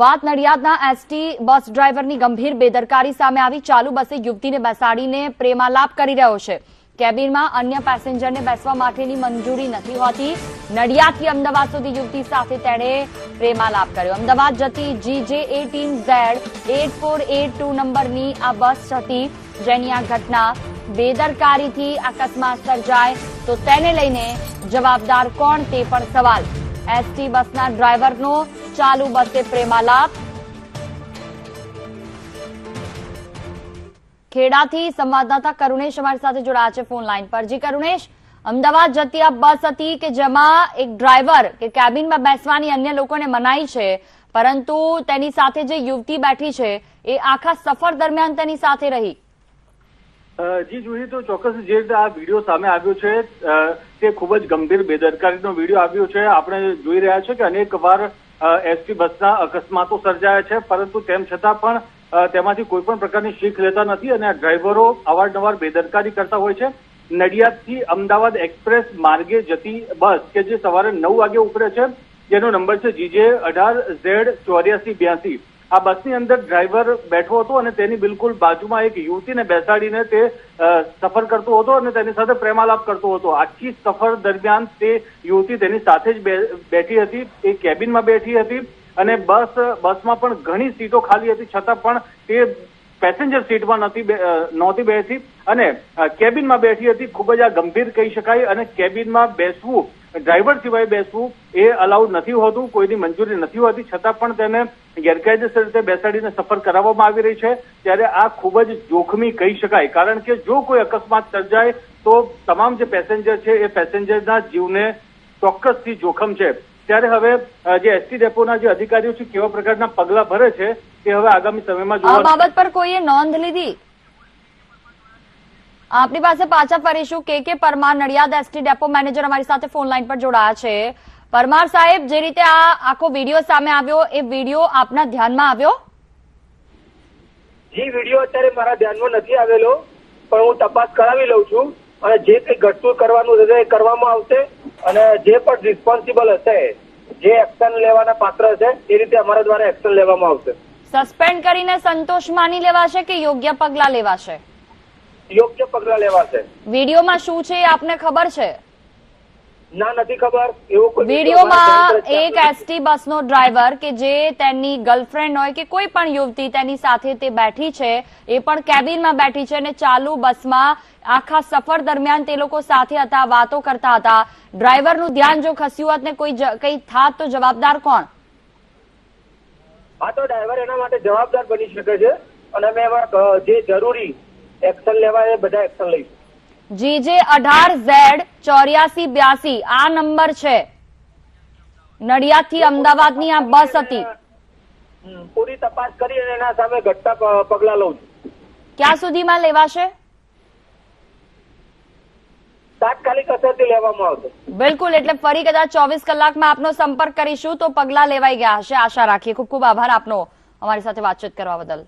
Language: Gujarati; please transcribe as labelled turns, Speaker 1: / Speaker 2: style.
Speaker 1: વાત નડિયાદના એસટી બસ ડ્રાઈવરની ગંભીર બેદરકારી સામે આવી. ચાલુ બસે યુવતીને બેસાડીને પ્રેમાલાપ કરી રહ્યો છે. કેબિનમાં અન્ય પેસેન્જરને બેસવા માટેની મંજૂરી નથી હોતી. નડિયાદથી અમદાવાદ સુધી યુવતી સાથે તેણે પ્રેમાલાપ કર્યો. અમદાવાદ જતી GJ eighteen Z eight four eight two નંબરની આ બસ હતી જેની આ ઘટના બેદરકારીથી અકસ્માત સર્જાય તો તેને લઈને જવાબદાર કોણ તે પણ સવાલ. એસટી બસના ડ્રાઈવરનો ચાલુ બસે પ્રેમાલાપ. ખેડાથી સંવાદદાતા કરુણેશ અમારી સાથે જોડાયા છે ફોન લાઈન પર. જી કરુણેશ, અમદાવાદ જતી આ બસ હતી કે જેમાં એક ડ્રાઈવર કે કેબિનમાં બેસવાની અન્ય લોકોને મનાઈ છે, પરંતુ તેની સાથે જે યુવતી બેઠી છે, એ આખા સફર દરમિયાન તેની સાથે રહી.
Speaker 2: જી, જોઈએ તો ચોક્કસ જે રીતે આ વીડિયો સામે આવ્યો છે તે ખૂબ જ ગંભીર, બેદરકારીનો વીડિયો આવ્યો છે. આપણે જોઈ રહ્યા છે કે અનેક વાર એસટી બસના અકસ્માતો સર્જાયા છે, પરંતુ તેમ છતાં પણ તેમાંથી કોઈ પણ પ્રકારની શીખ લેતા નથી અને આ ડ્રાઈવરો અવારનવાર બેદરકારી કરતા હોય છે. નડિયાદથી અમદાવાદ એક્સપ્રેસ માર્ગે જતી બસ કે જે સવારે નવ વાગે ઉપડે છે, જેનો નંબર છે જીજે અઢાર ઝેડ ચોર્યાસી બ્યાસી. આ બસની અંદર ડ્રાઈવર બેઠો હતો અને તેની બિલકુલ બાજુમાં એક યુવતીને બેસાડીને તે સફર કરતો હતો અને તેની સાથે પ્રેમાલાપ કરતો હતો. આખી સફર દરમિયાન તે યુવતી તેની સાથે જ બેઠી હતી. એ કેબિનમાં બેઠી હતી અને બસ, બસમાં પણ ઘણી સીટો ખાલી હતી, છતાં પણ તે પેસેન્જર સીટમાં નથી નહોતી બેઠી અને કેબિનમાં બેઠી હતી. ખૂબ જ આ ગંભીર કહી શકાય અને કેબિનમાં બેસવું ડ્રાઈવર સિવાય બેસવું એ અલાઉડ નથી હોતું, કોઈની મંજૂરી નથી હોતી. છતાં પણ તેને ગેરકાયદેસર રીતે બેસાડીને સફર કરાવવામાં આવી રહી છે. ત્યારે આ ખૂબ જ જોખમી કહી શકાય. કારણ કે જો કોઈ અકસ્માત સર્જાય, તો તમામ જે પેસેન્જર છે, એ પેસેન્જરના જીવને ચોક્કસથી જોખમ છે. ત્યારે હવે જે એસટી ડેપોના જે અધિકારીઓ છે, કેવા પ્રકારના પગલા ભરે છે તે હવે આગામી સમયમાં
Speaker 1: આ બાબત પર કોઈએ નોંધ લીધી? આપની પાસે પાછા ફરીશું. K K Parmar Nadiad ST depot manager અમારી સાથે ફોન લાઈન પર જોડાયા છે. પરમાર સાહેબ જે રીતે આ આખો વીડિયો સામે આવ્યો એ વીડિયો આપના ધ્યાનમાં આવ્યો?
Speaker 3: જી વીડિયો અત્યારે મારા ધ્યાનમાં નથી આવેલો પણ હું તપાસ કરાવી લઉં છું અને જે કંઈ ઘટતું કરવાનું હશે એ કરવામાં આવશે અને જે પણ રિસ્પોન્સિબલ હશે જે એક્શન લેવાના પાત્ર હશે એ રીતે અમારા દ્વારા એક્શન લેવામાં આવશે.
Speaker 1: સસ્પેન્ડ કરીને સંતોષ માની લેવાશે કે યોગ્ય પગલા લેવાશે?
Speaker 3: યોગ્ય પગલા લેવાશે.
Speaker 1: વિડીયોમાં શું છે આપને ખબર છે?
Speaker 3: ના નથી ખબર. એવું કોઈ
Speaker 1: વિડીયોમાં એક એસટી બસનો ડ્રાઈવર કે જે તેની ગર્લફ્રેન્ડ હોય કે કોઈ પણ યુવતી તેની સાથે તે બેઠી છે એ પણ કેબિનમાં બેઠી છે અને ચાલુ બસમાં આખા સફર દરમિયાન તે લોકો સાથે હતા વાતો કરતા હતા. ડ્રાઈવરનું ધ્યાન જો ખસ્યું હોત ને કોઈ કઈ થાત તો જવાબદાર કોણ?
Speaker 3: હા તો ડ્રાઈવર એના માટે જવાબદાર બની શકે છે. અને અમે જે જરૂરી એક્શન લેવા એ બધા એક્શન લઈશું.
Speaker 1: જીજે અઢાર ઝેડ ચોર્યાસી બ્યાસી આ નંબર છે. નડિયાથી અમદાવાદની આ બસ હતી.
Speaker 3: પૂરી તપાસ કરી અને એના સામે ઘટતા પગલા લઉં છું.
Speaker 1: ક્યાં સુધીમાં લેવાશે?
Speaker 3: તાત્કાલિક અસરથી લેવામાં આવશે.
Speaker 1: બિલકુલ એટલે ફરી કદાચ ચોવીસ કલાકમાં આપનો સંપર્ક કરીશું તો પગલા લેવાઈ ગયા હશે. આશા રાખીએ. ખૂબ ખૂબ આભાર આપનો અમારી સાથે વાતચીત કરવા બદલ.